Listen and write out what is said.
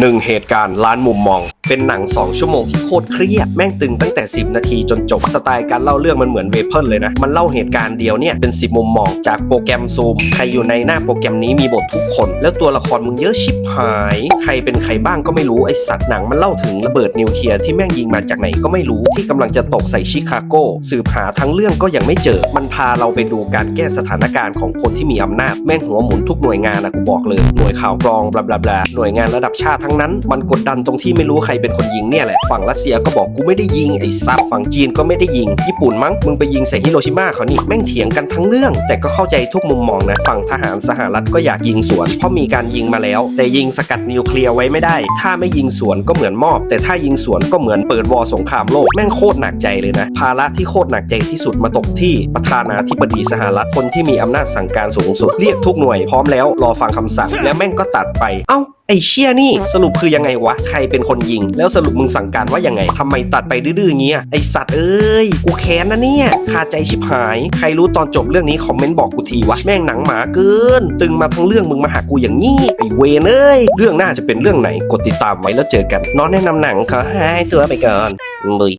หนึ่งเหตุการณ์ล้านมุมมอง เป็นหนัง 2 ชั่วโมงที่โคตรเครียด แม่งตึงตั้งแต่ 10 นาทีจนจบสไตล์การเล่าเรื่องมันเหมือนเวเพิลเลยนะ มันเล่าเหตุการณ์เดียวเนี่ย เป็น 10 มุมมอง จากโปรแกรมซูม ใครอยู่ในหน้าโปรแกรมนี้มีบททุกคน แล้วตัวละครมึงเยอะชิบหาย ใครเป็นใครบ้างก็ไม่รู้ไอสัตว์หนังมันเล่าถึงระเบิดนิวเคลียร์ที่แม่งยิงมาจากไหนก็ไม่รู้ที่กำลังจะตกใส่ชิคาโกสืบหาทั้งเรื่องก็ยังไม่เจอ มันพาเราไปดูการแก้สถานการณ์ของคนที่มีอำนาจแม่งหัวหมุนทุกหน่วยงานนะกูบอกเลยหน่วยข่าวกรองบลาบลาบลาหน่วยงานระดับชาติทั้งนั้น มันกดดันตรงที่ไม่รู้ใครเป็นคนยิงเนี่ยแหละ ฝั่งรัสเซียก็บอกกูไม่ได้ยิงไอ้ซับฝั่งจีนก็ไม่ได้ยิง ญี่ปุ่นมั้ง มึงไปยิงใส่ฮิโรชิมาเขานี่แม่งเถียงกันทั้งเรื่อง แต่ก็เข้าใจทุกมุมมองนะ ฝั่งทหารสหรัฐก็อยากยิงสวน เพราะมีการยิงมาแล้ว แต่ยิงสกัดนิวเคลียร์ไว้ไม่ได้ ถ้าไม่ยิงสวนก็เหมือนมอบ แต่ถ้ายิงสวนก็เหมือนเปิดวอร์สงครามโลกแม่งโคตรหนักใจเลยนะ ภาระที่โคตรหนักใจที่สุดมาตกที่ประธานาธิบดีสหรัฐคนที่มีอำนาจสั่งการสูงสุดเรียกทุกหน่วยพร้อมแล้วรอฟังคำสั่งแล้วแม่งก็ตัดไป เอ้าไอเชี่ยนี่สรุปคือยังไงวะ ใครเป็นคนยิง แล้วสรุปมึงสั่งการว่ายังไงทำไมตัดไปดื้อๆเงี้ยไอสัตว์เอ้ย กูแค้นนะเนี่ยคาใจชิบหาย ใครรู้ตอนจบเรื่องนี้คอมเมนต์บอกกูทีวะแม่งหนังหมาเกิน ตึงมาทั้งเรื่องมึงมาหากูอย่างนี้ไอเวนเอ้ยเรื่องหน้าจะเป็นเรื่องไหนกดติดตามไว้แล้วเจอกันนอนแนะนำหนังขอให้ตัวไปก่อนบุย